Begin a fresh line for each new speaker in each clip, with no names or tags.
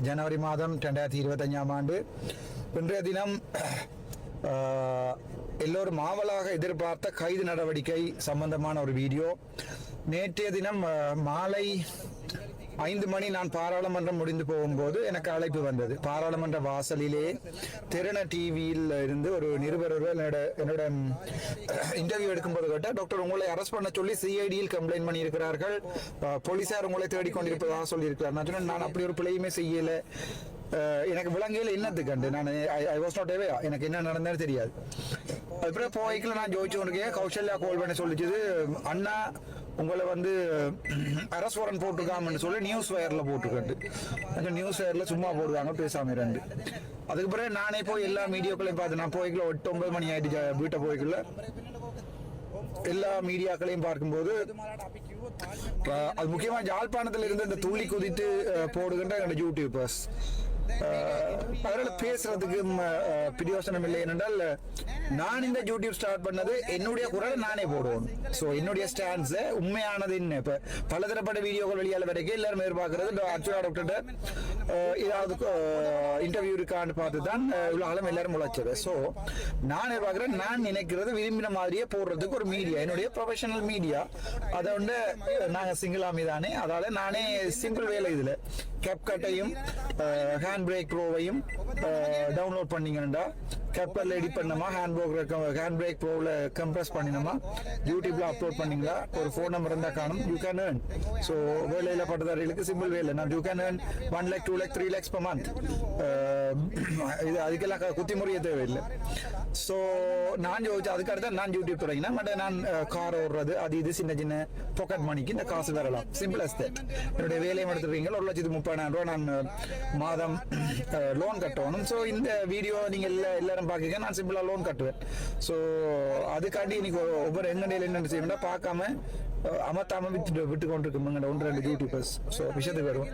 ஜனவரி மாதம் ரெண்டாயிரத்தி இருபத்தஞ்சாம் ஆண்டு. இன்றைய தினம் எல்லோரும் ஆவலாக எதிர்பார்த்த கைது நடவடிக்கை சம்பந்தமான ஒரு வீடியோ. நேற்றைய தினம் மாலை ஐந்து மணி நான் பாராளுமன்றம் முடிந்து போகும்போது எனக்கு அழைப்பு வந்தது. பாராளுமன்ற வாசலிலே திருண டிவியில் இருந்து ஒரு நிருபர் ஒருவர் என்னோட என்னோட இன்டர்வியூ எடுக்கும்போது கேட்ட டாக்டர் உங்களை அரெஸ்ட் பண்ண சொல்லி சிஐடியில் கம்ப்ளைண்ட் பண்ணியிருக்கிறார்கள். போலீஸார் போலீசார் உங்களை தேடிக்கொண்டிருப்பதாக சொல்லியிருக்கிறார். நான் சொன்னேன் நான் அப்படி ஒரு பிள்ளையுமே செய்யலை. எனக்கு விலங்கையில் என்னத்துக்கு கண்டு நான் ஐ வாஸ் நாட் எவே எனக்கு என்ன நடந்தாலும் தெரியாது. அதுக்கப்புறம் போய்க்கில் நான் ஜோதிச்சு கொண்டிருக்கேன் கௌசல்யா கால் பண்ணி சொல்லிச்சது அண்ணா உங்களை வந்து அரசு வாரன் சொல்லி நியூஸ் வயரில் போட்டிருக்கேன் அந்த நியூஸ் வயரில் சும்மா போடுவாங்க பேசாமல் ரெண்டு அதுக்கு பிறகு நானே போய் எல்லா மீடியாக்களையும் பார்த்து நான் போய்க்குள்ள எட்டு ஒன்பது மணி ஆயிடுச்சு வீட்டை போய்க்குள்ள எல்லா மீடியாக்களையும் பார்க்கும்போது அது முக்கியமாக ஜாழ்ப்பாணத்தில் இருந்து இந்த துள்ளி குதித்து போடுகின்ற யூடியூபர்ஸ் அதனால பேசுறதுக்கு பிரயோசனம் இல்லை ஏனென்றால் நான் இந்த யூடியூப் ஸ்டார்ட் பண்ணது என்னுடைய குரலை நானே போடுவோம் ஸோ என்னுடைய ஸ்டாண்ட்ஸ் உண்மையானது என்ன? இப்ப பலதரப்பட்ட வீடியோக்கள் வெளியால வரைக்கும் எல்லாரும் எதிர்பார்க்கறது அர்ஜுனா டாக்டர் ஏதாவது இன்டர்வியூ இருக்கான்னு பார்த்து தான் இவ்வளோ இவ்வளவு எல்லாரும் உழைச்சது. ஸோ நான் எதிர்பார்க்குறேன் நான் நினைக்கிறது விரும்பின மாதிரியே போடுறதுக்கு ஒரு மீடியா என்னுடைய ப்ரொஃபஷனல் மீடியா அதை வந்து நாங்கள் சிங்கிள் ஆமி தானே அதால் நானே சிம்பிள் வேலை இதில். கேப்கட்டையும் ஹேண்ட் பிரேக் ப்ரோவையும் டவுன்லோட் பண்ணீங்கன்னா கப்பல் எடிட் பண்ணமா ஹேண்ட் ப்ரோக் ஹேண்ட் பிரேக் ப்ரோவில் கம்ப்ரஸ் பண்ணினோமா யூடியூப்ல அப்லோட் பண்ணீங்களா? ஒரு ஃபோன் நம்பர் இருந்தால் காணும். யூ கேன் ஏர்ன் ஸோ வேலையில் பட்டதாரிகளுக்கு சிம்பிள் வேலை. நான் you can earn one lakh two lakh three lakhs per month இது அதுக்கெல்லாம் க- குத்தி முறைய தேவையில்லை. ஸோ நான் யோசிச்சு அதுக்கு அடுத்து நான் யூடியூப் தொடங்கினேன். பட் நான் கார் ஓடுறது அது இது சின்ன சின்ன பாக்கெட் மணிக்கு இந்த காசு வரலாம் சிம்பிள் அஸ் தட் என்னுடைய வேலையை எடுத்துருக்கீங்க ஒரு லட்சத்து முப்பதாயிரம் ரூபா நான் மாதம் லோன் கட்டணும். ஸோ இந்த வீடியோ நீங்கள் எல்லா எல்லாரும் பார்க்க நான் சிம்பிளாக லோன் கட்டுவேன். ஸோ அதுக்காண்டி இன்னைக்கு ஒவ்வொரு எங்கடையில் என்னென்ன செய்யணும்னா பார்க்காம அஹ், அமர்த்தாம விட்டு விட்டு கொண்டிருக்கோம் ஒன்று ரெண்டு யூடியூபர்ஸ் ஸோ விஷயத்துக்கு வருவோம்.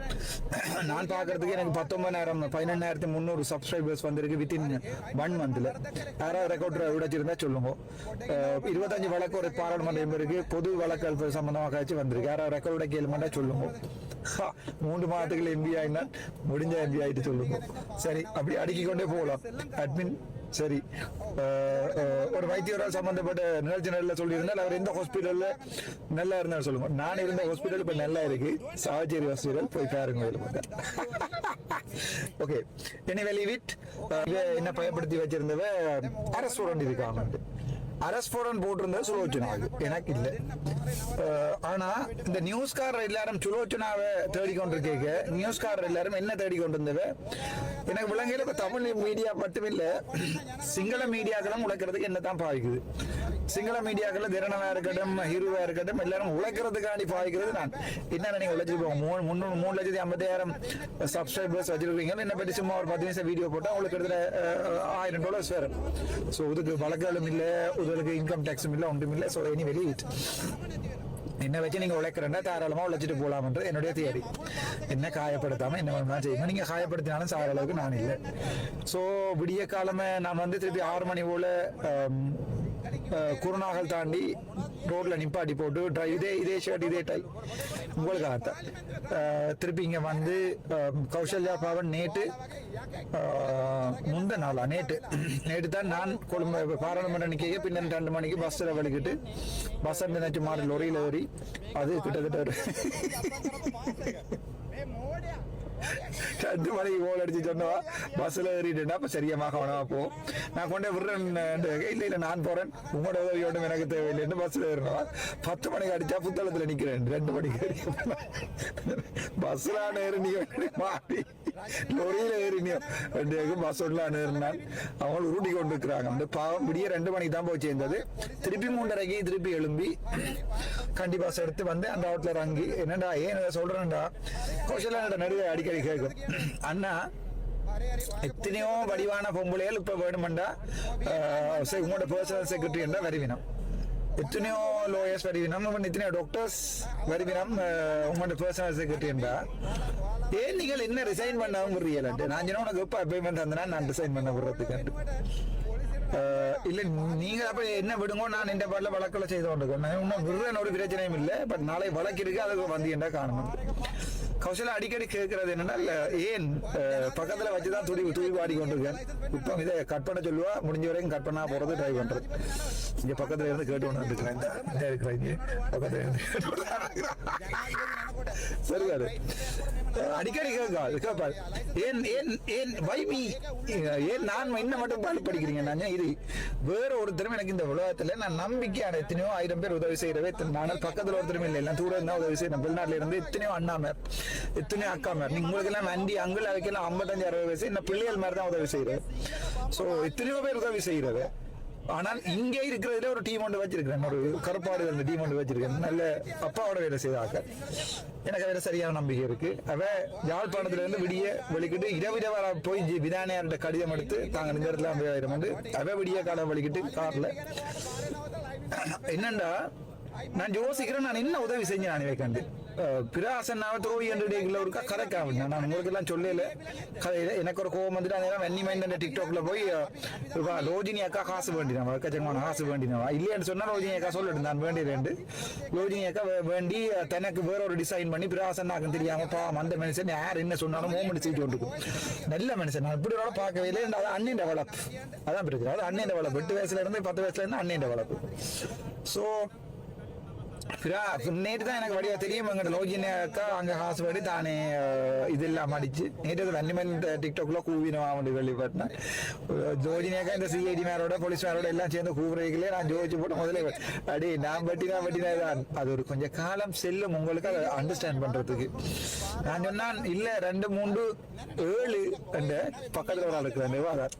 நான் பார்க்கறதுக்கு எனக்கு பத்தொன்பதாயிரம் பதினெண்ணாயிரத்தி முந்நூறு சப்ஸ்கிரைபர்ஸ் வந்திருக்கு வித்தின் ஒன் மந்த்ல யாராவது ரெக்கார்ட் உடைச்சிருந்தா சொல்லுங்க. இருபத்தஞ்சு வழக்கு ஒரு பாராளுமன்றம் இருக்கு. பொது வழக்கு சம்பந்தமாக ஆச்சு வந்திருக்கு. யாராவது ரெக்கார்ட் உடைக்க சொல்லுங்க. மூன்று மாதத்துக்குள்ள எம்பி ஆயினா முடிஞ்ச எம்பி ஆயிட்டு சொல்லுங்க. சரி அப்படி அடுக்கிக் கொண்டே போகலாம். அட்மின் சரி. ஒரு வைத்தியரால் சம்பந்தப்பட்ட நிகழ்ச்சி நல்ல சொல்லியிருந்தால் அவர் எந்த ஹாஸ்பிட்டலில் நல்லா இருந்தாலும் சொல்லுங்க. நான் இருந்த ஹாஸ்பிட்டல் இப்போ நல்லா இருக்கு. சாவச்சேரி ஹாஸ்பிட்டல் போய் பாருங்க ஓகே என்ன வெளி இட் என்ன பயன்படுத்தி வச்சிருந்தவ அரசு இருக்காங்க அரஸ்போடன் போடன் போட்டிருந்த சுலோச்சனாவுக்கு எனக்கு இல்லை ஆனா இந்த நியூஸ்காரர் எல்லாரும் சுலோச்சனாவை தேடிக்கொண்டிருக்கீங்க நியூஸ்காரர் எல்லாரும் என்ன தேடிக்கொண்டிருந்தவ எனக்கு விளங்கையில் இப்போ தமிழ் மீடியா மட்டும் இல்லை சிங்கள மீடியாக்களும் உழைக்கிறதுக்கு என்ன தான் பாவிக்குது சிங்கள மீடியாக்கள் திரணவா இருக்கட்டும் ஹீரோவா இருக்கட்டும் எல்லாரும் உழைக்கிறதுக்காண்டி பாவிக்கிறது நான். என்ன நீங்க உழைச்சிருப்போம் மூணு முந்நூறு மூணு லட்சத்தி ஐம்பத்தாயிரம் சப்ஸ்கிரைபர்ஸ் வச்சிருக்கீங்க. என்ன பற்றி சும்மா ஒரு பத்து நிமிஷம் வீடியோ போட்டால் உங்களுக்கு கிட்டத்தட்ட ஆயிரம் டாலர்ஸ் வேறு ஸோ இதுக்கு வழக்குகளும் இல்லை இதுக்கு இன்கம் டேக்ஸும் இல்லை ஒன்றும் இல்லை. ஸோ இனி வெளியிட்டு என்ன வச்சு நீங்க உழைக்கிறேன்னா தாராளமாக உழைச்சிட்டு போலாம்ன்றது என்னுடைய தியரி என்ன காயப்படுத்தாமல் என்ன வேணுமா செய்யுங்க. நீங்கள் காயப்படுத்தினாலும் சாகிற அளவுக்கு நான் இல்லை. ஸோ விடிய காலமே நான் வந்து திருப்பி ஆறு மணி போல um, குருநாகல் தாண்டி ரோட்டில் நிப்பாட்டி போட்டு dry- இதே இதே ஷர்ட் இதே டை உங்களுக்காகத்தான். அஹ், திருப்பி இங்கே வந்து கௌசல்யா பவன் நேற்று முந்த நாளா நேற்று நேற்று தான் நான் கொழும்பு பாராளுமன்ற நிக்க பின்னர் ரெண்டு மணிக்கு பஸ்ஸில் வலிக்கிட்டு பஸ் நினைச்சு மாறி லொரியில் ஏறி அது கிட்டத்தட்ட ஒரு ரெண்டு மணிக்கு கோல் அடிச்சு சொன்னவா பஸ்ஸில் ஏறிட்டுனா அப்போ சரியாக கவனமா போ. நான் கொண்டே விடுறேன் இல்லை இல்லை நான் போறேன். உங்களோட உதவி ஒன்றும் எனக்கு தேவையில்லைன்னு பஸ்ஸில் ஏறினவா பத்து மணிக்கு அடிச்சா புத்தளத்தில் நிற்கிறேன் ரெண்டு மணிக்கு பஸ்ஸில் ஏறி நீ மாட்டி லொரியில் ஏறினியோ ரெண்டு பஸ் ஒன்றுல ஏறினான். அவங்க உருட்டி கொண்டு இருக்கிறாங்க. அந்த பாவம் விடிய ரெண்டு மணிக்கு தான் போய் சேர்ந்தது திருப்பி மூன்றரைக்கு திருப்பி எழும்பி கண்டி பஸ் எடுத்து வந்து அந்த அவுட்ல இறங்கி என்னடா ஏன் சொல்கிறேன்டா சொல்றேன்டா? நடுவே அடிக்கடி கேட்கும். அண்ணா எத்தனையோ வடிவான பொம்பளைகள் இப்ப வேணுமெண்டா சரி, உங்களோட பர்சனல் செக்ரட்டரி என்றா வருவினம் எத்தனையோ லோயர்ஸ் வருவினம் எத்தனையோ டாக்டர்ஸ் வருவினம் உங்களோட பர்சனல் செக்ரட்டரி என்றா ஏன் நீங்கள் என்ன ரிசைன் பண்ணாம விடுறீங்களான்ட்டு நான் சொன்ன உனக்கு எப்ப அப்பாயின்மெண்ட் தந்தனா நான் ரிசைன் பண்ண விடுறதுக்கு இல்ல நீங்க அப்ப என்ன விடுங்க நான் இந்த பாட்டில் வழக்கில் செய்து கொண்டு இன்னும் விடுறேன் ஒரு பிரச்சனையும் இல்லை பட் நாளை வழக்கு இருக்கு அதுக்கு வந்தீங்கன்னா காணணும். கௌசல அடிக்கடி கேட்கறது என்னன்னா ஏன் அஹ், பக்கத்துல வச்சுதான் துடி தூவி பாடி கொண்டிருக்கேன் இப்போ இதை கட் பண்ண சொல்லுவா முடிஞ்ச வரைக்கும் கட் பண்ணா போறது ட்ரை பண்றது. இங்க பக்கத்துல இருந்து கேட்டு கொண்டு இருக்கிறேன் இந்த இருக்கிறேன் பக்கத்துல இருந்து கேட்டு அடிக்கடி கேட்காது கேட்பாரு. ஏன் ஏன் ஏன் வை மீ ஏன் நான் என்ன மட்டும் பாட்டு படிக்கிறீங்க நான்? இது வேற ஒருத்தரும் எனக்கு இந்த உலகத்துல நான் நம்பிக்கையான எத்தனையோ ஆயிரம் பேர் உதவி செய்யறவே நான் பக்கத்துல ஒருத்தரும் இல்லை எல்லாம் தூரம் இருந்தா உதவி செய்யறேன். வெளிநாட்டுல இருந்து எத்தனையோ அண்ணாமர் இத்தனை அக்கா மேர் உங்களுக்கு எல்லாம் நன்றி அங்குள் அவைக்கெல்லாம் ஐம்பத்தஞ்சு அறுபது வயசு இந்த பிள்ளைகள் மாதிரி தான் உதவி செய்யறது சோ எத்தனையோ பேர் உதவி செய்யறது ஆனால் இங்கே இருக்கிறதுல ஒரு டீம் ஒன்று வச்சிருக்கிறேன். ஒரு கருப்பாடு அந்த டீம் ஒன்று வச்சிருக்கேன் நல்ல அப்பாவோட வேலை செய்தாக்க எனக்கு அதில் சரியான நம்பிக்கை இருக்கு. அவ யாழ்ப்பாணத்துல இருந்து விடிய வெளிக்கிட்டு இரவு இரவா போய் ஜி- விதானியார்கிட்ட கடிதம் எடுத்து தாங்க இந்த இடத்துல ஐம்பதாயிரம் வந்து அவ விடிய காலம் வலிக்கிட்டு காரில். என்னண்டா? நான் யோசிக்கிறேன் நான் என்ன உதவி செஞ்சேன் நான் வைக்கண்டு பிராசன் நாவத்தோவி என்று ஒருக்கா கதைக்காம நான் உங்களுக்கு எல்லாம் சொல்லல. கதையில எனக்கு ஒரு கோவம் வந்துட்டு அந்த வெண்ணி மைண்ட் டிக்டாக்ல போய் அஹ், ரோஜினி அக்கா காசு வேண்டினவா எக்கச்சக்கமான காசு வேண்டினவா? இல்லையான்னு சொன்னா ரோஜினி அக்கா சொல்லிட்டு நான் வேண்டியது ரோஜினி அக்கா வேண்டி தனக்கு வேற ஒரு டிசைன் பண்ணி பிராசன்னாக்கு தெரியாம பா அந்த மனுஷன் யார் என்ன சொன்னாலும் மூமெண்ட் சீட்டு கொண்டுக்கும் நல்ல மனுஷன். நான் இப்படி ஒரு பார்க்கவே இல்லை. அது அண்ணன் டெவலப் அதான் பிரச்சனை. அது அண்ணன் டெவலப் எட்டு வயசுல இருந்து பத்து வயசுல இருந்து அண்ணன் டெவலப் ஸோ நேற்று தான் எனக்கு வடிவா தெரியும். எங்கட லோஜினாக்கா அங்க காசு தானே இது இல்லாம அடிச்சு. நேற்று வன்னிமன் டிக்டாக்ல கூவினவா அவன் வெளிப்பட்டேன். ஜோஜினேக்கா இந்த சிஐடி மேரோட போலீஸ் மேரோட எல்லாம் சேர்ந்து கூவுறீங்களே நான் ஜோதிச்சு போட்டு முதல்ல அடி நான் பட்டினா பட்டினா தான் அது ஒரு கொஞ்சம் காலம் செல்லும் உங்களுக்கு அதை அண்டர்ஸ்டாண்ட் பண்றதுக்கு. நான் சொன்னான் இல்ல ரெண்டு மூன்று ஏழு என்ற பக்கத்துல ஒரு ஆள் இருக்கிறேன் விவாதார்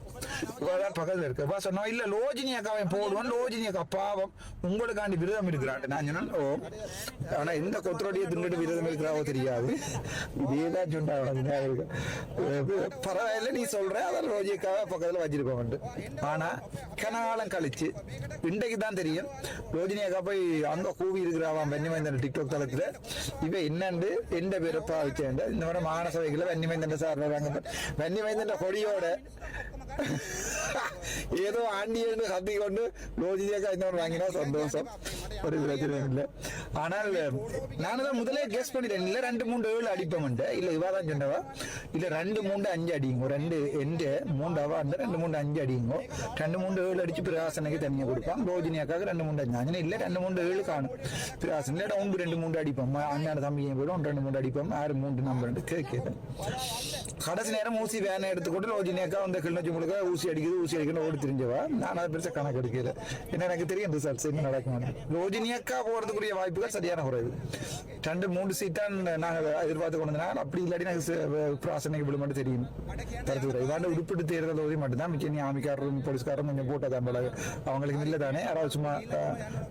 பக்கத்துல இருக்கு. சொன்னோம் இல்ல லோஜினி அக்காவை போடுவான் லோஜினி அக்கா பாவம். உங்களுக்காண்டி விரதம் இருக்கிறான் நான் சொன்னேன் ஓ ஆனால் எந்த கொத்தரோடைய தின்னுட்டு விரதம் இருக்கிறாவோ தெரியாது இதே தான் சுண்டா சொன்னாங்க பரவாயில்ல நீ சொல்கிற அதை ரோஜிக்காக பக்கத்தில் பக்கத்துல வச்சிருப்போம் ஆனால் கனகாலம் கழிச்சு இன்றைக்கு தான் தெரியும் ரோஜினியாக்கா போய் அங்கே கூவி இருக்கிறாவான் வெண்ணிமைந்தன் டிக்டாக் தளத்தில் இவ என்னண்டு எந்த பேரை வச்சேன் இந்த மாதிரி மானசபைகளை வெண்ணிமைந்தன் சார் வராங்க வெண்ணிமைந்தன் கொடியோட ஏதோ ஆண்டியன்னு கத்தி கொண்டு ரோஜினி அக்கா இன்னொரு வாங்கினா சந்தோஷம் ஒரு பிரச்சனையும் இல்லை ஆனால் நானும் தான் முதலே கெஸ் பண்ணிட்டேன். இல்ல ரெண்டு மூன்று ஏழு அடிப்போம் இல்ல இவா தான் சொன்னவா? இல்ல ரெண்டு மூன்று அஞ்சு அடிங்க. ரெண்டு எண்டு மூண்டாவா அந்த ரெண்டு மூன்று அஞ்சு அடிங்க. ரெண்டு மூன்று ஏழு அடிச்சு பிராசனுக்கு தனியாக கொடுப்பான் ரோஜினியாக்காக ரெண்டு மூன்று அஞ்சு. அஞ்சு இல்ல ரெண்டு மூன்று ஏழு காணும். பிராசன் இல்ல ஒன்று ரெண்டு மூன்று அடிப்போம். அண்ணன் தம்பியை போயிடும். ரெண்டு மூன்று அடிப்போம். ஆறு மூன்று நம்பர் ரெண்டு. கேட்குது கடைசி நேரம் ஊசி வேனை எடுத்துக்கொண்டு ரோஜினி வந்து கிளிநொச்சி முழுக்க ஊசி அடிக்குது ஊசி அடிக்கணும் ஓடி தெரிஞ்சவா? நான் அதை பெருசாக கணக்கு எடுக்கல. ஏன்னா எனக்கு தெரியும் ரிசல்ட்ஸ் என்ன நடக்கும் ரோஜினியாக்கா போறது போறதுக்குரிய வாய்ப்புகள் சரியான குறைவு. ரெண்டு மூணு சீட்டான் நாங்கள் எதிர்பார்த்து கொண்டதுனால் அப்படி இல்லாட்டி நாங்கள் பிராசனைக்கு விட மட்டும் தெரியும். கருத்து விட. இவாண்டு உடுப்பிட்டு தேர்தல் தொகுதி மட்டும்தான். மிக்க நீ ஆமிக்காரரும் போலீஸ்காரரும் கொஞ்சம் போட்டதான் போல. அவங்களுக்கு இல்லை தானே. யாராவது சும்மா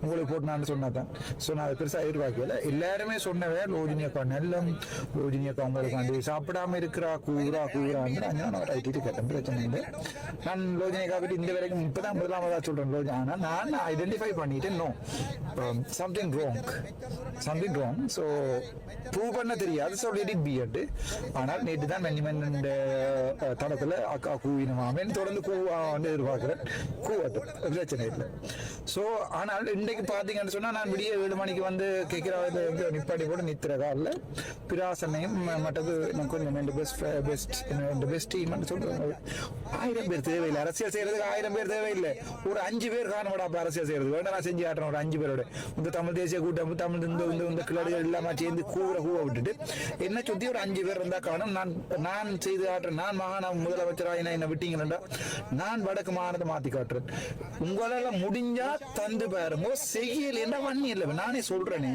உங்களுக்கு போட்டுனான்னு சொன்னாதான் ஸோ நான் அதை பெருசாக எதிர்பார்க்கல. எல்லாருமே சொன்னவே லோஜினியக்கா நல்லம் ரோஜினி அக்கா சாப்பிடாம இருக்கிறா கூறா கூறான்னு நான் ரைட்டு கேட்டேன். பிரச்சனை இல்லை. நான் லோஜினியக்கா பற்றி இந்த வரைக்கும் இப்பதான் முதலாமதாக சொல்றேன் லோஜி ஆனா நான் ஐடென்டிஃபை பண்ணிட்டேன் no something um, wrong something wrong so prove பண்ண தெரியாது. So let it be at ஆனால் நேற்று தான் மென்னிமன் இந்த தடத்தில் அக்கா கூவினமாமேன் தொடர்ந்து கூவான்னு எதிர்பார்க்குறேன் கூவட்டும். பிரச்சனை இல்லை. ஸோ ஆனால் இன்றைக்கு பார்த்தீங்கன்னு சொன்னால் நான் விடிய ஏழு மணிக்கு வந்து கேட்குற நிப்பாட்டி போட்டு நிற்கிறதா இல்லை. பிராசனையும் மற்றது எனக்கு கொஞ்சம் ரெண்டு பெஸ்ட் பெஸ்ட் ரெண்டு பெஸ்ட் டீம்னு சொல்கிறாங்க ஆயிரம் பேர் தேவையில்லை. அரசியல் செய்யறதுக்கு ஆயிரம் பேர் தேவையில்லை. ஒரு அஞ்சு பேர் காரணப்படா அரசியல் செய்கிறது வேண்டாம் நான் செஞ்சு ஆட்டுறேன் ஒரு அஞ்சு பேரோட. இந்த தமிழ் தேசிய கூட்டம் தமிழ் இந்த இந்த இந்த கிளடுகள் இல்லாம சேர்ந்து கூற கூவ விட்டுட்டு என்ன சுத்தி ஒரு அஞ்சு பேர் இருந்தா காணும் நான் நான் செய்து காட்டுறேன் நான் மாகாண முதலமைச்சராக என்ன விட்டீங்கன்னா நான் வடக்கு மாகாணத்தை மாத்தி காட்டுறேன் உங்களால முடிஞ்சா தந்து பாருங்க செய்யல என்ன பண்ணி இல்லை நானே சொல்றேனே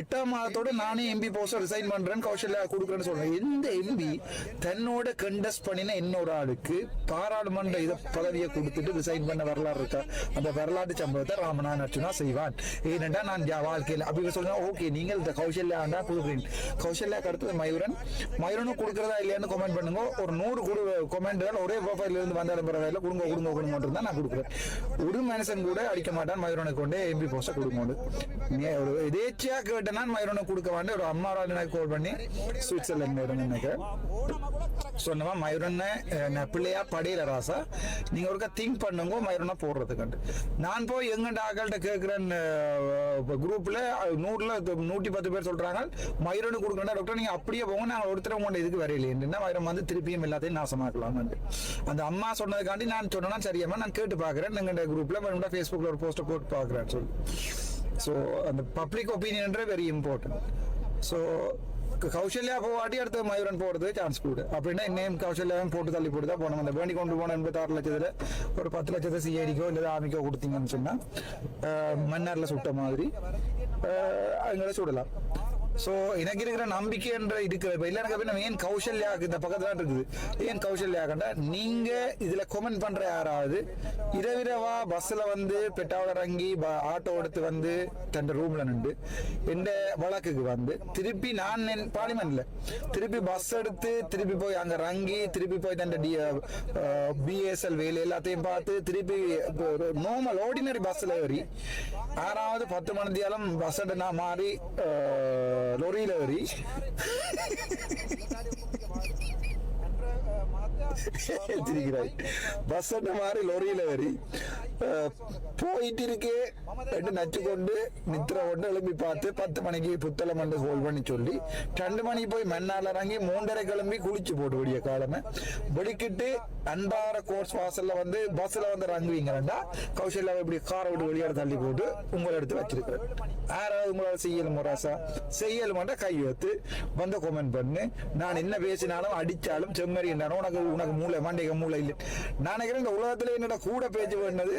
எட்டாம் மாதத்தோட நானே எம்பி போஸ்ட் ரிசைன் பண்றேன் கௌசல்யா கொடுக்குறேன்னு சொல்றேன் எந்த எம்பி தன்னோட கண்டஸ்ட் பண்ணின இன்னொரு ஆளுக்கு பாராளுமன்ற இத பதவியை கொடுத்துட்டு ரிசைன் பண்ண வரலாறு இருக்கா அந்த வரலாற்று சம்பவத்தை ராமநாதன் அர்ஜுனா செய்வான் ஏனென்றா நான் வாழ்க்கையில் அப்படின்னு சொல்லுங்க ஓகே நீங்கள் இந்த கௌசல்யா கொடுக்குறீங்க கௌசல்யா அடுத்தது மயூரன். மயூரனும் கொடுக்குறதா இல்லையான்னு கமெண்ட் பண்ணுங்க. ஒரு நூறு கொடு கமெண்ட்டுகள் ஒரே ப்ரொஃபைல இருந்து வந்தாலும் பரவாயில்ல. கொடுங்க கொடுங்க கொடுங்க தான் நான் கொடுக்குறேன். ஒரு மனுஷன் கூட அடிக்க மாட்டான் மயூரனுக்கு கொண்டே எம்பி போஸ்ட கொடுங்க நீ ஒரு எதேச்சியா நான் மயூரனுக்கு கொடுக்க வேண்டிய ஒரு அம்மா எனக்கு கால் பண்ணி சுவிட்சர்லாந்து எனக்கு. சொன்னமா மயூரனை என்ன பிள்ளையா படையில ராசா. நீங்க ஒருக்கா திங்க் பண்ணுங்க மயூரனை போடுறதுக்கு. நான் போய் எங்கண்ட ஆக்கள்கிட்ட கேட்கிறேன் இப்போ குரூப்பில் நூறில் நூற்றி பத்து பேர் சொல்கிறாங்க மயூரனு கொடுக்கணும் டாக்டர் நீங்கள் அப்படியே போங்க. நான் ஒருத்தர் உங்கள்ட்ட இதுக்கு வரையில மயிரம் வந்து திருப்பியும் எல்லாத்தையும் நாசமாக்கலாம் அந்த அம்மா சொன்னதுக்காண்டி நான் சொன்னா சரியம்மா நான் கேட்டு பார்க்குறேன். எங்கண்ட குரூப்பில் மறுபடியும் ஃபேஸ்புக்கில் ஒரு போஸ்ட்டை போட்டு பார்க்குறேன்னு சொல்லி. ஸோ அந்த பப்ளிக் ஒப்பீனியன்ற வெரி இம்பார்ட்டன்ட் ஸோ கௌசல்யா போவாட்டி அடுத்த மயூரன் போறது சான்ஸ் கூடு அப்படின்னா இன்னும் கௌசல்யாவும் போட்டு தள்ளி போட்டு தான் போனோம் அந்த வேண்டி கொண்டு போன எண்பத்தாறு லட்சத்துல ஒரு பத்து லட்சத்தை சிஐடிக்கோ இல்லை ஆமிக்கோ கொடுத்தீங்கன்னு சொன்னா அஹ், மன்னார்ல சுட்ட மாதிரி அவங்கள சுடலாம் ஸோ எனக்கு இருக்கிற நம்பிக்கைன்ற இருக்கிற இப்போ இல்லை எனக்கு நம்ம ஏன் கௌசல்யாக்கு இந்த பக்கத்துல தான் இருக்குது? ஏன் கௌசல்யா கண்டா நீங்க இதுல கொமெண்ட் பண்ற யாராவது இரவிரவா பஸ்ல வந்து பெட்டாவில் இறங்கி ப- ஆட்டோ எடுத்து வந்து தன் ரூம்ல நின்று எந்த வழக்குக்கு வந்து திருப்பி நான் என் பார்லிமெண்ட்ல திருப்பி பஸ் எடுத்து திருப்பி போய் அங்க இறங்கி திருப்பி போய் தன் பிஎஸ்எல் வேலை எல்லாத்தையும் பார்த்து திருப்பி நார்மல் ஆர்டினரி பஸ்ல ஏறி ஆறாவது பத்து மணி தியாலம் பஸ் நான் மாறி லொரியில ஏறி பஸ் மாறி லொரியில ஏறி போயிட்டு இருக்கே ரெண்டு நச்சு கொண்டு நித்திர கொண்டு எழுப்பி பார்த்து பத்து மணிக்கு புத்தளம் வந்து ஹோல் பண்ணி சொல்லி ரெண்டு மணிக்கு போய் மண்ணால் இறங்கி மூன்றரை கிளம்பி குளிச்சு போட்டு விடிய காலமே. வெடிக்கிட்டு அன்பார கோர்ஸ் வாசல்ல வந்து பஸ்ல வந்து இறங்குவீங்கடா கௌசல்யாவை இப்படி காரை விட்டு வெளியாட தள்ளி போட்டு உங்களை எடுத்து வச்சிருக்கிறேன். யாராவது உங்களால் செய்யல் முராசா? செய்யல் மட்டும் கை வைத்து வந்து கமெண்ட் பண்ணு. நான் என்ன பேசினாலும் அடிச்சாலும் செம்மறி உனக்கு உனக்கு மூளை மண்டைக்கு மூளை இல்லை. நான் நினைக்கிறேன் இந்த உலகத்துல என்னோட கூட பேச்சு பண்ணது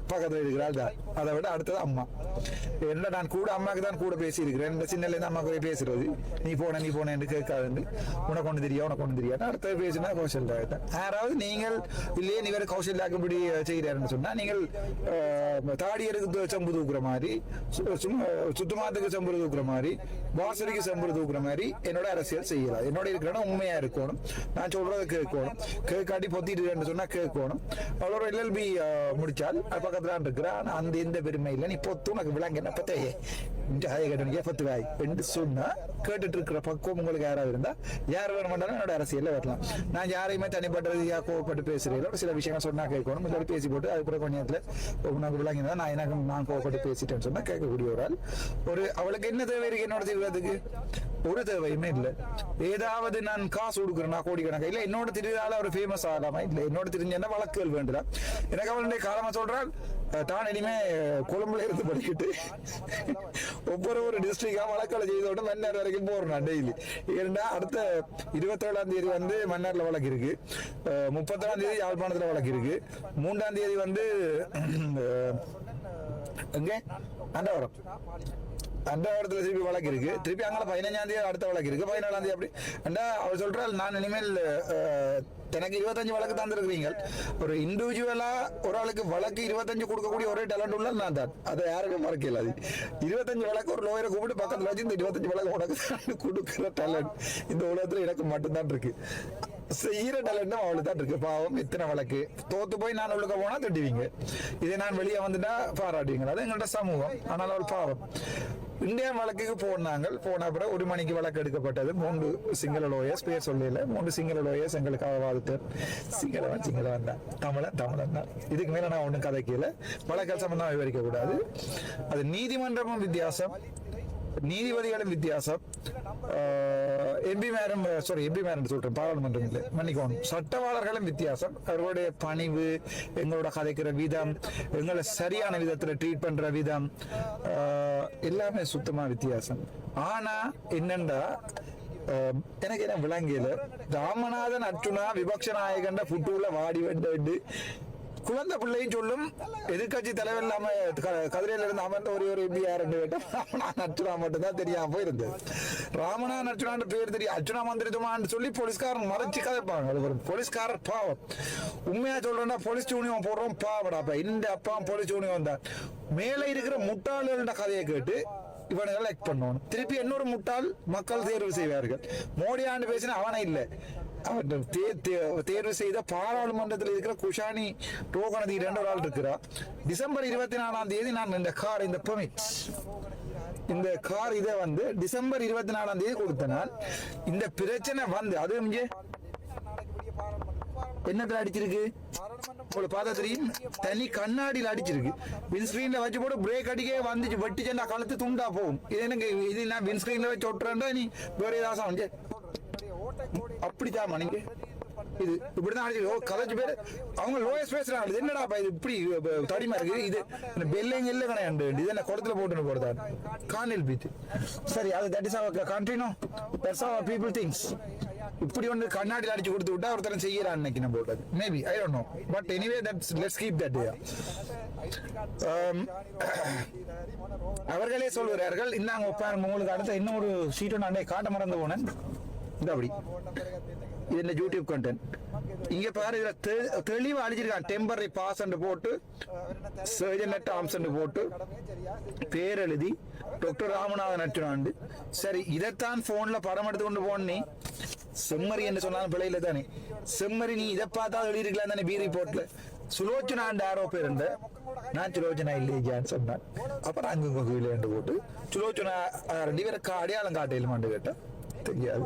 பக்கத்தில் இருக்கிறாள் தான். அதை விட அடுத்தது அம்மா. என்ன நான் கூட அம்மாக்கு தான் கூட பேசியிருக்கிறேன். இந்த சின்னலேருந்து அம்மா போய் பேசுறது. நீ போன நீ போன என்று கேட்காது உனக்கு ஒன்று தெரியா உனக்கு ஒன்று தெரியாது அடுத்தது பேசினா கௌசல்யா தான் யாராவது நீங்கள் இல்லையே நீ வேற கௌசல்யாக்கு இப்படி செய்கிறாருன்னு சொன்னால் நீங்கள் தாடியருக்கு செம்பு தூக்குற மாதிரி சு- சும்மா சுத்தமாத்துக்கு செம்பு தூக்குற மாதிரி வாசலுக்கு செம்பு தூக்குற மாதிரி என்னோட அரசியல் செய்யலாம் என்னோட இருக்கிற உண்மையா இருக்கணும். நான் சொல்றதை கேட்கணும். கேட்காட்டி பொத்திட்டு சொன்னா கேட்கணும். அவ்வளோ எல்எல்பி முடிச்சால் அது தான் இருக்கிறா ஆனா அந்த எந்த பெருமை இல்லை. நீ பொத்து உனக்கு விளங்க என்ன பத்தையே ஹாய கட்டணிக்கே பத்து வாய் என்று சொன்னா கேட்டுட்டு இருக்கிற பக்குவம் உங்களுக்கு யாராவது இருந்தால் யார் வேணுமென்றாலும் என்னோட அரசியலில் வரலாம். நான் யாரையுமே தனிப்பட்ட ரீதியா கோவப்பட்டு பேசுறேன் ஒரு சில விஷயங்கள் சொன்னா கேட்கணும். இல்லாட்டி பேசி போட்டு அதுக்கப்புறம் கொஞ்ச நேரத்துல உனக்கு விளங்கினா நான் எனக்கு நான் கோவப்பட்டு பேசிட்டேன்னு சொன்னா கேட்கக்கூடிய ஒரு ஆள். ஒரு அவளுக்கு என்ன தேவை இருக்கு என்னோட தீவிரத்துக்கு ஒரு தேவையுமே இல்லை. ஏதாவது நான் காசு கொடுக்குறேன்னா நான் கோடிக்கணக்கா. இல்ல என்னோட திருவிழால ஒரு ஃபேமஸ் ஆகலாமா இல்ல என்னோட தெரிஞ்ச வழக்குகள் வேண்டுதான் எனக்கு அவளுடைய காலமா சொல்றாள் தான் இனிமே கொழும்புல இருந்து படிக்கிட்டு ஒவ்வொரு ஒரு டிஸ்ட்ரிக்டா வழக்குகளை செய்தோட மன்னர் வரைக்கும் போறேன் டெய்லி ஏன்னா அடுத்த இருபத்தேழாம் தேதி வந்து மன்னர்ல வழக்கு இருக்கு. அஹ், முப்பத்தேழாம் தேதி யாழ்ப்பாணத்துல வழக்கு இருக்கு. மூன்றாம் தேதி வந்து அஹ், எங்க? அண்டவரம். அந்த இடத்துல திருப்பி வழக்கு இருக்கு. திருப்பி அங்கே பதினஞ்சாம் தேதி அடுத்த வழக்கு இருக்கு. பதினேழாம் தேதி அப்படி. அண்டா அவர் சொல்றாள் நான் இனிமேல் எனக்கு இருபத்தஞ்சு வழக்கு தந்திருக்கிறீங்க ஒரு இண்டிவிஜுவலா ஒரு ஆளுக்கு வழக்கு இருபத்தஞ்சு கொடுக்கக்கூடிய ஒரே டேலண்ட் உள்ள நான் தான். அதை யாருமே மறக்கல அது இருபத்தஞ்சு வழக்கு ஒரு லோயரை கூப்பிட்டு பக்கத்தில் வச்சு இந்த இருபத்தஞ்சு வழக்கு உனக்கு கொடுக்குற டேலண்ட் இந்த உலகத்தில் எனக்கு மட்டும்தான் இருக்கு. செய்கிற டேலண்ட்டும் அவளுக்கு தான் இருக்கு. பாவம் இத்தனை வழக்கு. தோத்து போய் நான் உள்ளுக்க போனா திட்டுவீங்க. இதை நான் வெளியே வந்துட்டா பாராட்டுவீங்க. அது எங்கள்கிட்ட சமூகம். ஆனால் அவள் பாவம். இந்தியா வழக்குக்கு போனாங்க போன அப்புறம் ஒரு மணிக்கு வழக்கு எடுக்கப்பட்டது. மூன்று சிங்கள லோயர்ஸ் பேர் சொல்லல மூன்று சிங்கள லோயர்ஸ் எங்களுக்காக வாதித்தார் சிங்களவன் சிங்களவன் தான் தமிழன் தமிழன் தான் இதுக்கு மேல நான் ஒன்றும் கதை கீழே வழக்கல் சம்பந்தம் விவரிக்க கூடாது அது நீதிமன்றமும் வித்தியாசம். நீதிபதிகளும் வித்தியாசம். எம்பி மேரும் சாரி எம்பி மேரம் சொல்றேன். பாராளுமன்றம் இல்லை மன்னிக்கணும் சட்டவாளர்களும் வித்தியாசம். அவர்களுடைய பணிவு எங்களோட கதைக்கிற விதம் எங்களை சரியான விதத்துல ட்ரீட் பண்ற விதம் எல்லாமே சுத்தமா வித்தியாசம். ஆனா என்னண்டா எனக்கு என்ன விளங்கியது ராமநாதன் அர்ச்சுனா விபக்ஷ நாயகண்ட புட்டூர்ல வாடி வெண்டு குழந்தை பிள்ளையும் சொல்லும் எதிர்கட்சி தலைவர் இல்லாம க- கதிரையில இருந்து அமர்ந்த ஒரே ஒரு எம்பி ரெண்டு பேட்டும் ராமனா அர்ச்சுனா மட்டும்தான் தெரியாம போயிருந்தது ராமனா அர்ச்சுனான்னு பேர் தெரியும் அர்ஜுனா மந்திரிதுமான்னு சொல்லி போலீஸ்காரன் மறைச்சு கதைப்பாங்க அது ஒரு போலீஸ்காரர் பாவம் உண்மையா சொல்றேன்னா போலீஸ் யூனியன் போடுறோம் பாவடா அப்ப இந்த அப்பா போலீஸ் யூனியன் தான் மேலே இருக்கிற முட்டாளர்கள கதையை கேட்டு இவனை லைக் பண்ணணும். திருப்பி இன்னொரு முட்டாள் மக்கள் தேர்வு செய்வார்கள். மோடி ஆண்டு பேசின அவனை இல்லை. அவன் தே- தேர்வு செய்த பாராளுமன்றத்தில் இருக்கிற குஷானி ரோகநதி ரெண்டு ஒரு ஆள் இருக்கிறா. டிசம்பர் இருபத்தி நாலாம் தேதி நான் இந்த கார் இந்த பெர்மிட் இந்த கார் இதை வந்து டிசம்பர் இருபத்தி நாலாம் தேதி கொடுத்த நான் இந்த பிரச்சனை வந்து அது இங்கே என்னத்துல அடிச்சிருக்கு? உங்களுக்கு பார்த்தா தெரியும். தனி கண்ணாடியில் அடிச்சிருக்கு. வின்ஸ்கிரீன்ல வச்சு போட்டு பிரேக் அடிக்கவே வந்துச்சு. வெட்டி சென்றா கழுத்து துண்டா போகும். இது எனக்கு இது நான் வின்ஸ்கிரீன்ல வச்சு ஒட்டுறேன்டா நீ? வேற ஏதாவது வந்து அப்படித்தாம்மா நீங்க. இது இப்படிதான் அடிச்சு ஓ கதைச்சு பேர். அவங்க லோயஸ்ட் பேசுறாங்க இது என்னடா இது? இப்படி தடிமா இருக்கு. இது பெல்லைங்க இல்லை கிடையாது இது என்ன குடத்துல போட்டுன்னு போறதா கானில் பீட் சரி அது that is our country that's our people things இப்படி ஒன்று கண்ணாடியில் அடிச்சு கொடுத்து விட்டா ஒருத்தரம் செய்யறான் இன்னைக்கு நம்ம போட்டது maybe I don't know but anyway that's let's keep that அவர்களே சொல்கிறார்கள் இந்தாங்க உட்காருங்க உங்களுக்கு அடுத்த இன்னொரு சீட்டை நான் காட்ட மறந்து போனேன். இந்த அப்படி. இது இந்த யூடியூப் கண்டென்ட் இங்க பாரு இதுல தெ- தெளிவா அழிச்சிருக்கான் டெம்பரரி பாஸ் போட்டு சர்ஜன் நெட் ஆம்ஸ் போட்டு பேர் எழுதி டாக்டர் ராமநாதன் அச்சுனாண்டு சரி இதைத்தான் போன்ல படம் எடுத்து கொண்டு போனே செம்மறி என்று சொன்னாலும் பிழையில தானே? செம்மறி நீ இதை பார்த்தா எழுதியிருக்கலாம் தானே பி ரிப்போர்ட்ல சுலோச்சனா ஆரோ பேர் இருந்த நான் சுலோச்சனா இல்லையான்னு சொன்னேன். அப்புறம் அங்க கோயிலேண்டு போட்டு சுலோச்சனா ரெண்டு பேருக்கு அடையாளம் காட்டையிலுமான்னு கேட்டேன். தெரியாது.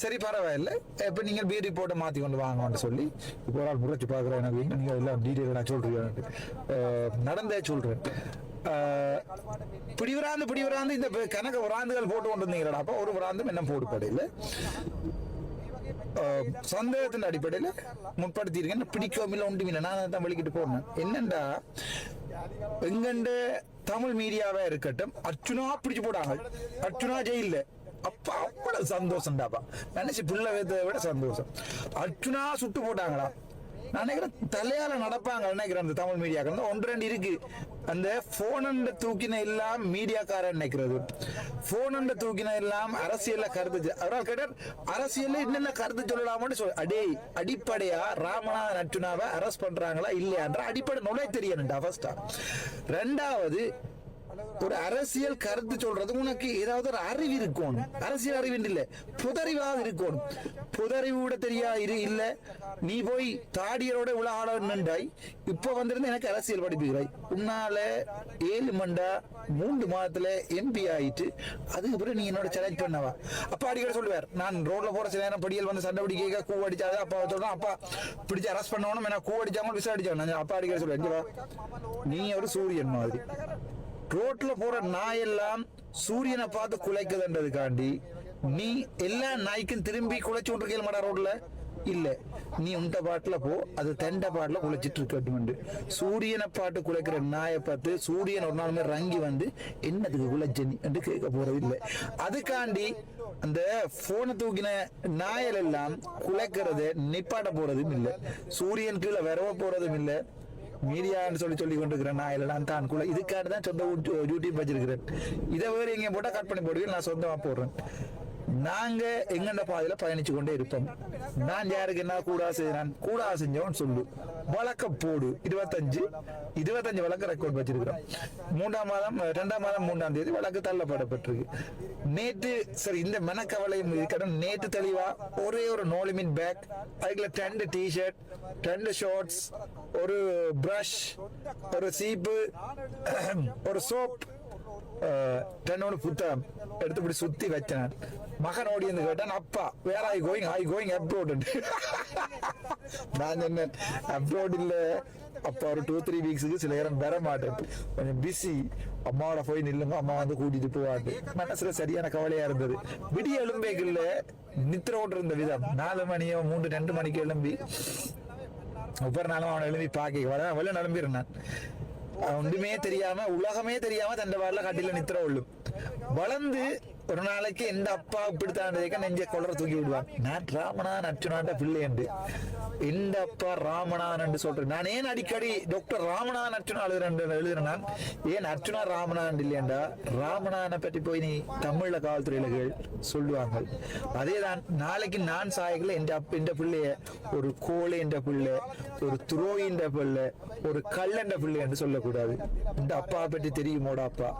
சரி பரவாயில்ல. இப்போ நீங்கள் பி ரிப்போர்ட்டை மாற்றி கொண்டு வாங்கன்னு சொல்லி இப்போ ஒரு ஆள் முறைச்சு பார்க்குறேன் எனக்கு. நீங்கள் எல்லாம் டீட்டெயில் நான் சொல்கிறேன் நடந்தே சொல்கிறேன் பிடிவராந்து பிடிவராந்து இந்த கணக்கு வராந்துகள் போட்டு கொண்டு வந்தீங்கடா அப்போ ஒரு வராந்தும் என்ன போடுபடையில் சந்தேகத்தின் அடிப்படையில் முற்படுத்தியிருக்கேன். பிடிக்கவும் இல்லை ஒன்றும் இல்லை நான் தான் வெளிக்கிட்டு போனேன். என்னண்டா எங்கண்டு தமிழ் மீடியாவா இருக்கட்டும் அர்ச்சுனா பிடிச்சு போடாங்க. அர்ச்சுனா ஜெயில்ல. அப்ப அவ்வளவு சந்தோஷம்டாப்பா. நினைச்சு பிள்ளை வைத்ததை விட சந்தோஷம். அர்ச்சுனா சுட்டு போட்டாங்களா நான் நினைக்கிறேன் தலையால நடப்பாங்க நினைக்கிறேன் அந்த தமிழ் மீடியாக்கள். ஒன்று ரெண்டு இருக்கு. அந்த போனண்ட தூக்கின எல்லாம் மீடியாக்காரன் நினைக்கிறது. போனண்ட தூக்கின எல்லாம் அரசியல்ல கருத்து அவரால் கேட்டார் அரசியல்ல என்னென்ன கருத்து சொல்லலாம்னு சொல் அடே அடிப்படையா ராமநாதன் அர்ச்சுனாவை அரெஸ்ட் பண்றாங்களா இல்லையான்ற அடிப்படை நுழை தெரியணும்டா ஃபர்ஸ்டா ரெண்டாவது ஒரு அரசியல் கருத்து சொல்றது உனக்கு ஏதாவது ஒரு அறிவு இருக்கணும். அரசியல் அறிவு இல்ல. புதறிவாக இருக்கணும். புதறிவு கூட தெரியா இரு இல்ல. நீ போய் தாடியரோட இவ்வளவு நின்றாய் இப்ப வந்திருந்து எனக்கு அரசியல் படிப்புகிறாய். உன்னால ஏழு மண்டா மூன்று மாதத்துல எம்பி ஆயிட்டு அதுக்கப்புறம் நீ என்னோட சேலஞ்ச் பண்ணவா? அப்பா அடிக்கடி சொல்லுவார் நான் ரோட்ல போற சில நேரம் படியல் வந்து சண்டை பிடிக்க கூ அடிச்சாது. அப்பா சொல்றேன் அப்பா பிடிச்சு அரெஸ்ட் பண்ணணும் என்ன கூ அடிச்சாங்க விசாரிச்சாங்க நான் அப்பா அடிக்கடி சொல்லுவேன் வா. நீ ஒரு சூரியன் மாதிரி. ரோட்ல போற நாய் எல்லாம் சூரியனை பார்த்து குலைக்குதுன்றதுக்காண்டி நீ எல்லா நாய்க்கும் திரும்பி குலைச்சு கொண்டிருக்கீங்க மாட்டா ரோட்ல? இல்ல. நீ உண்ட பாட்டுல போ. அது தண்ட பாட்டுல குலைச்சிட்டு இருக்கட்டும் சூரியனை பாட்டு குலைக்கிற நாயை பார்த்து சூரியன் ஒரு நாள் ரங்கி வந்து என்னதுக்கு குலைச்சனி என்று கேட்க போறது இல்லை. அதுக்காண்டி அந்த போனை தூக்கின நாயல் எல்லாம் குலைக்கிறத நிப்பாட்ட போறதும் இல்லை. சூரியன் கீழே வரவ போறதும் இல்லை. மீடியான்னு சொல்லி சொல்லி கொண்டிருக்கிறேன் நான் இல்லை நான் தான் கூட இதுக்காக தான் சொந்த யூடியூப் வச்சிருக்கிறேன் இதை வேறு எங்க போட்டால் கட் பண்ணி போடுவீங்க நான் சொந்தமாக போடுறேன் நாங்க எங்கண்ட பாதையில பயணிச்சு கொண்டே இருப்போம். நான் யாருக்கு என்ன கூடா செய்யறான் கூடா செஞ்சவன் சொல்லு. வழக்க போடு. இருபத்தஞ்சு இருபத்தஞ்சு வழக்கு ரெக்கார்ட் வச்சிருக்கிறோம். மூன்றாம் மாதம் ரெண்டாம் மாதம் மூன்றாம் தேதி வழக்கு தள்ளப்படப்பட்டிருக்கு. நேற்று சரி இந்த மனக்கவலையும் இருக்கட்டும். நேற்று தெளிவா ஒரே ஒரு நோலிமின் பேக் அதுக்குள்ள ரெண்டு டிஷர்ட் ரெண்டு ஷார்ட்ஸ் ஒரு பிரஷ் ஒரு சீப்பு ஒரு சோப் தன்னோட புத்தகம் எடுத்து இப்படி சுத்தி வச்சேன் மகன் ஓடி வந்து கேட்டான் அப்பா வேற ஐ கோயிங் ஐ கோயிங் அப்ரோட் நான் சொன்னேன் அப்ரோட் இல்ல அப்பா ஒரு டூ த்ரீ வீக்ஸுக்கு சில நேரம் வர மாட்டேன் கொஞ்சம் பிஸி அம்மாவோட போய் நில்லுங்க அம்மா வந்து கூட்டிட்டு போவாட்டு மனசுல சரியான கவலையா இருந்தது விடிய எலும்பேக்குள்ள நித்திர ஓட்டு இருந்த விதம் நாலு மணியோ மூன்று ரெண்டு மணிக்கு எழும்பி ஒவ்வொரு நாளும் அவனை எழுப்பி பாக்க வர வெளில நம்பிடுறேன் ஒன்றுமே தெரியாம உலகமே தெரியாம தண்டை கட்டில நித்திர உள்ளும் வளர்ந்து ஒரு நாளைக்கு எந்த அப்பா இப்படித்தான் நெஞ்ச கொள்ளற தூக்கி விடுவான் நான் ராமநாதன் அர்ச்சுனாட்ட பிள்ளை என்று எந்த அப்பா ராமநாதன் சொல்றேன் நான் ஏன் அடிக்கடி டாக்டர் ராமநாதன் அர்ச்சுனா எழுதுறேன் எழுதுறேன் நான் ஏன் அர்ச்சுனா ராமனான் இல்லையாண்டா ராமனான பற்றி போய் நீ தமிழ்ல காவல்துறையில கேள் சொல்லுவாங்க அதேதான் நாளைக்கு நான் சாயக்குள்ள என் அப் என்ற பிள்ளைய ஒரு கோழை என்ற பிள்ளை ஒரு துரோகி என்ற பிள்ளை ஒரு கல்லண்ட பிள்ளை என்று சொல்லக்கூடாது இந்த அப்பா பற்றி தெரியுமோட அப்பா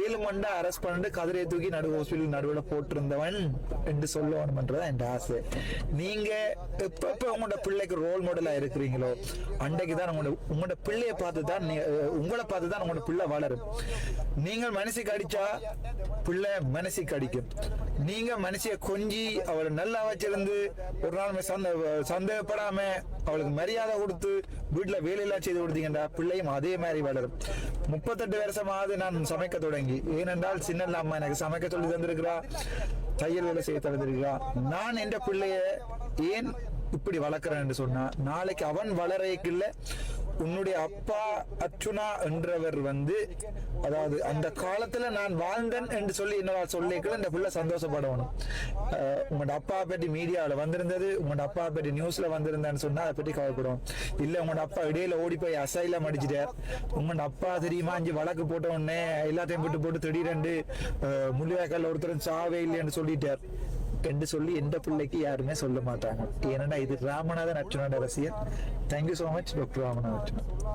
ஏழு மண்டா அரெஸ்ட் பண்ணிட்டு கதிரையை தூக்கி நடு ஹாஸ்பிட்டல் நடுவில் போட்டிருந்தவன் என்று சொல்லணும்ன்றதான் என் ஆசை. நீங்க எப்ப எப்ப உங்களோட பிள்ளைக்கு ரோல் மாடலா இருக்கிறீங்களோ அன்றைக்கு தான் உங்களோட உங்களோட பிள்ளைய பார்த்து தான் நீ- உங்களை பார்த்து தான் உங்களோட பிள்ளை வளரும். நீங்கள் மனசுக்கு அடிச்சா பிள்ளை மனசுக்கு அடிக்கும் நீங்க மனசிய கொஞ்சி அவளை நல்லா வச்சிருந்து ஒரு நாள் சந்த சந்தேகப்படாம அவளுக்கு மரியாதை கொடுத்து வீட்டுல வேலையெல்லாம் செய்து கொடுத்தீங்கன்னா பிள்ளையும் அதே மாதிரி வளரும். முப்பத்தெட்டு வருஷமாவது நான் சமைக்க தொடங்கி ஏனென்றால் சின்ன அம்மா எனக்கு சமைக்க சொல்லி தந்திருக்கிறா தையல் வேலை செய்ய தந்திருக்கிறா. நான் என்ற பிள்ளைய ஏன் இப்படி வளர்க்கிறேன் சொன்னா நாளைக்கு அவன் வளரைக்குள்ள உன்னுடைய அப்பா அர்ச்சுனா என்றவர் வந்து அதாவது அந்த காலத்துல நான் வாழ்ந்தேன் என்று சொல்லி என்ன சொல்லிக்கல இந்த பிள்ளை சந்தோஷப்படணும். உங்களோட அப்பா பற்றி மீடியாவில் வந்திருந்தது உங்களோட அப்பா பற்றி நியூஸ்ல வந்திருந்தேன்னு சொன்னா அதை பற்றி கவலைப்படும் இல்ல உங்களோட அப்பா இடையில ஓடி போய் அசைலம் அடிச்சிட்டார். உங்களோட அப்பா தெரியுமா இங்கே வழக்கு போட்ட உடனே எல்லாத்தையும் விட்டு போட்டு திடீரென்று முள்ளிவாய்க்கால் ஒருத்தரும் சாவே இல்லைன்னு சொல்லிட்டார். என்று சொல்லி எந்த பிள்ளைக்கு யாருமே சொல்ல மாட்டாங்க. ஏன்னா இது ராமநாதன் அர்ச்சுனோட ரசிகர். Thank you so much doctor Ramanathan Archuna